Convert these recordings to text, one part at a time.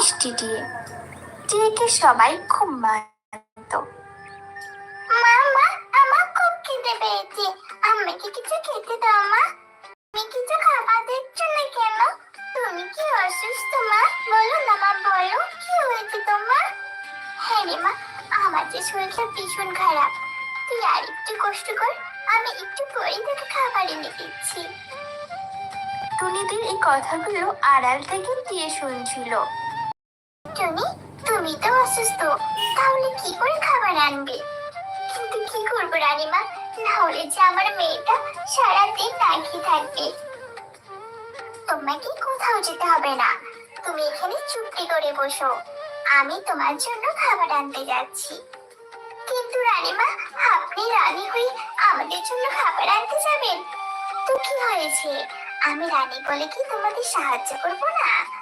মিষ্টি দিয়ে। টিয়েকে সবাই খুব মানত মা মা আমার খুব খিদে পেয়েছে। আমাকে কিছু খেতে দাও, মা। তুমি কিছু খাবার দিচ্ছ না কেন? তুমি কি অসুস্থ, মা? বলো না, মা, বলো। কি হয়েছে তোমার? হ্যাঁ রে, মা, আমার যে শরীরটা ভীষণ খারাপ। তুই আর একটু কষ্ট কর, আমি একটু পরেই তোকে খাবার এনে দিচ্ছি। টুনিদের এই কথাগুলো আড়াল থেকে দিয়ে শুনছিল? টনি তুমি তো অসুস্থ। তাহলে কি করে খাবার আনবে? কিন্তু কি করব, রানীমা? না হলে যে আমার মেয়েটা সারাদিন না খেয়ে থাকবে। তোমাকে কোথাও যেতে হবে না। তুমি এখানে চুপটি করে বসো। আমি তোমার জন্য খাবার আনতে যাচ্ছি। কিন্তু রানীমা, আপনি রানী হয়ে আমাদের জন্য খাবার আনতে যাবেন? তো কি হয়েছে? আমি রানী বলে কি তোমাদের সাহায্য করব না?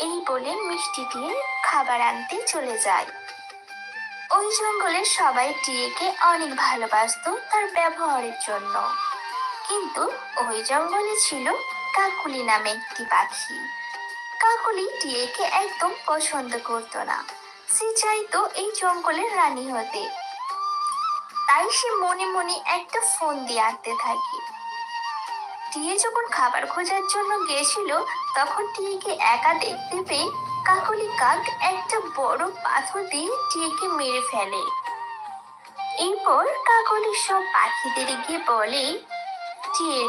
এই বলে মিষ্টি দিয়ে খাবার আনতে চলে যায়। ওই জঙ্গলে সবাই টিয়েকে অনেক ভালোবাসতো তার ব্যবহারের জন্য। কিন্তু ওই জঙ্গলে ছিল কাকুলি নামে একটি পাখি। কাকুলি টিয়েকে একদম পছন্দ করতো না। সে চাইতো এই জঙ্গলের রানী হতে। তাই সে মনে মনে একটা ফোন দিয়ে আঁকতে থাকে। টিয়ে যখন খাবার খোঁজার জন্য গেছিল, তখন টিয়েকে একা দেখতে পেয়ে কাকলি কাক একটা বড় পাথর দিয়ে টিয়েকে মেরে ফেলে। এরপর কাকলি সব পাখিদের গিয়ে বলে টিয়ের